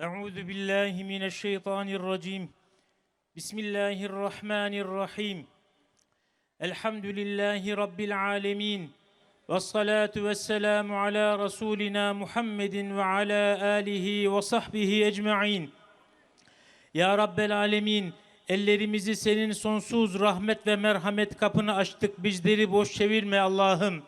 Euzu billahi mineşşeytanirracim. Bismillahirrahmanirrahim. Elhamdülillahi rabbil alamin. Ve salatu ve selamu ala Resulina Muhammedin ve ala alihi ve sahbihi ecmain. Ya Rabbel Alemin, ellerimizi senin sonsuz rahmet ve merhamet kapını açtık. Bizleri boş çevirme Allah'ım.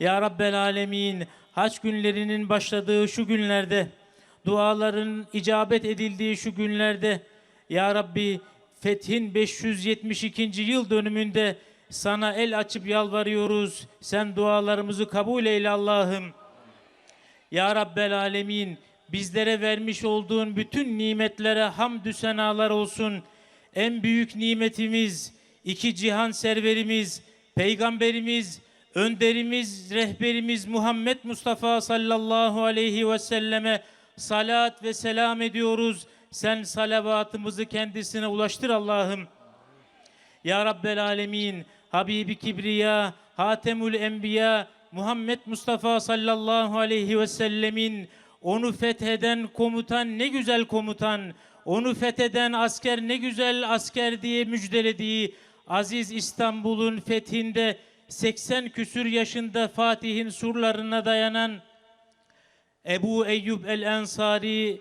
Ya Rabbel Alemin, haç günlerinin başladığı şu günlerde duaların icabet edildiği şu günlerde Ya Rabbi Fethin 572. yıl dönümünde sana el açıp yalvarıyoruz. Sen dualarımızı kabul eyle Allah'ım. Ya Rabbel Alemin bizlere vermiş olduğun bütün nimetlere hamdü senalar olsun. En büyük nimetimiz, iki cihan serverimiz, peygamberimiz, önderimiz, rehberimiz Muhammed Mustafa sallallahu aleyhi ve selleme salat ve selam ediyoruz. Sen salavatımızı kendisine ulaştır Allah'ım. Ya Rabbel Alemin, Habibi Kibriya, Hatemül Enbiya, Muhammed Mustafa sallallahu aleyhi ve sellemin onu fetheden komutan ne güzel komutan, onu fetheden asker ne güzel asker diye müjdelediği Aziz İstanbul'un fethinde 80 küsür yaşında Fatih'in surlarına dayanan Ebu Eyyub el-Ensari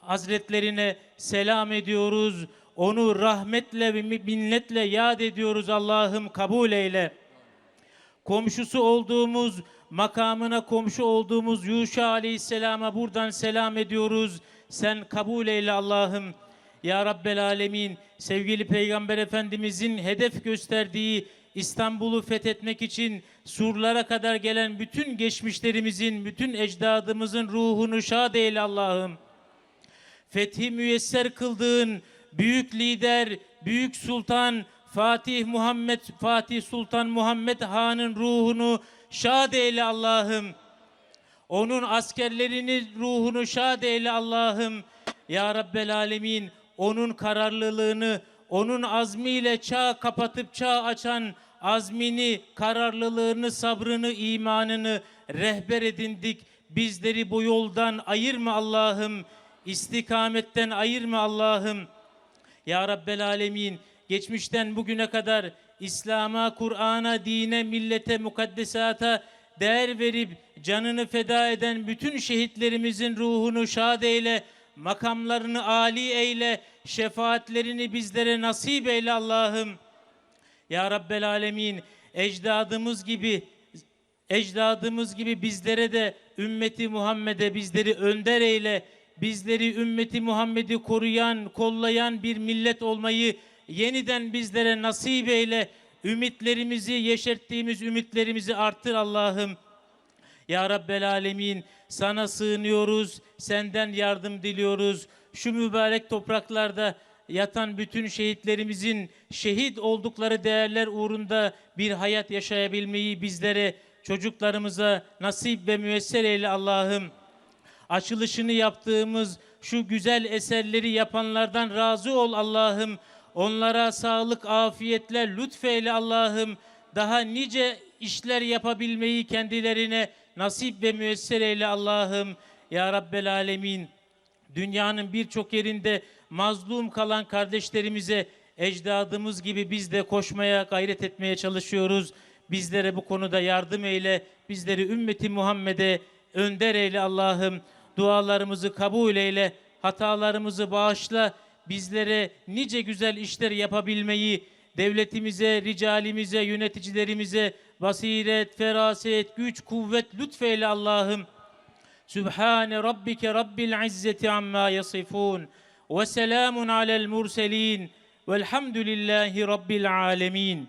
Hazretlerine selam ediyoruz. Onu rahmetle ve minnetle yad ediyoruz Allah'ım kabul eyle. Komşusu olduğumuz, makamına komşu olduğumuz Yuşa Aleyhisselam'a buradan selam ediyoruz. Sen kabul eyle Allah'ım. Ya Rabbel Alemin, sevgili Peygamber Efendimizin hedef gösterdiği İstanbul'u fethetmek için surlara kadar gelen bütün geçmişlerimizin, bütün ecdadımızın ruhunu şad eyle Allah'ım fethi müyesser kıldığın büyük lider, büyük sultan Fatih Muhammed Fatih Sultan Muhammed Han'ın ruhunu şad eyle Allah'ım. Onun askerlerini ruhunu şad eyle Allah'ım. Ya Rabbel Alemin onun kararlılığını, onun azmiyle çağ kapatıp çağ açan azmini, kararlılığını, sabrını, imanını rehber edindik. Bizleri bu yoldan ayırma Allah'ım. İstikametten ayırma Allah'ım. Ya Rabbel Alemin geçmişten bugüne kadar İslam'a, Kur'an'a, dine, millete, mukaddesata değer verip canını feda eden bütün şehitlerimizin ruhunu şad eyle, makamlarını âli eyle, şefaatlerini bizlere nasip eyle Allah'ım. Ya Rabbel Alemin ecdadımız gibi ecdadımız gibi bizlere de ümmeti Muhammed'e bizleri önder eyle. Bizleri ümmeti Muhammed'i koruyan, kollayan bir millet olmayı yeniden bizlere nasip eyle. Ümitlerimizi, yeşerttiğimiz ümitlerimizi arttır Allah'ım. Ya Rabbel Alemin sana sığınıyoruz, senden yardım diliyoruz. Şu mübarek topraklarda yatan bütün şehitlerimizin şehit oldukları değerler uğrunda bir hayat yaşayabilmeyi bizlere, çocuklarımıza nasip ve müyesser eyle Allah'ım. Açılışını yaptığımız şu güzel eserleri yapanlardan razı ol Allah'ım. Onlara sağlık, afiyetler lütfeyle Allah'ım. Daha nice işler yapabilmeyi kendilerine nasip ve müyesser eyle Allah'ım. Ya Rabbel Alemin. Dünyanın birçok yerinde mazlum kalan kardeşlerimize ecdadımız gibi biz de koşmaya, gayret etmeye çalışıyoruz. Bizlere bu konuda yardım eyle. Bizleri ümmeti Muhammed'e önder eyle Allah'ım. Dualarımızı kabul eyle. Hatalarımızı bağışla. Bizlere nice güzel işler yapabilmeyi, devletimize, ricalimize, yöneticilerimize basiret, feraset, güç, kuvvet lütfeyle Allah'ım. سبحان ربك رب العزة عما يصفون وسلام على المرسلين والحمد لله رب العالمين.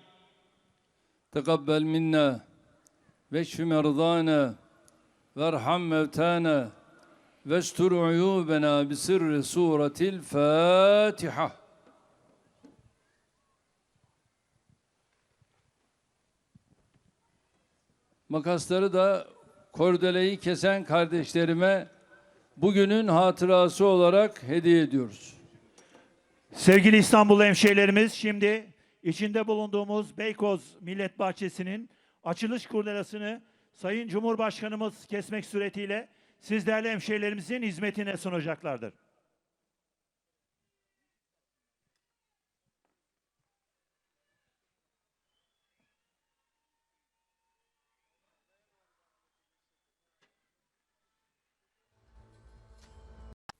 تقبل منا واشف مرضانا وارحم موتانا واستر عيوبنا بسر سورة الفاتحة. Makasları da kordeleyi kesen kardeşlerime bugünün hatırası olarak hediye ediyoruz. Sevgili İstanbul hemşehrilerimiz şimdi içinde bulunduğumuz Beykoz Millet Bahçesi'nin açılış kurdelasını Sayın Cumhurbaşkanımız kesmek suretiyle siz değerli hemşehrilerimizin hizmetine sunacaklardır.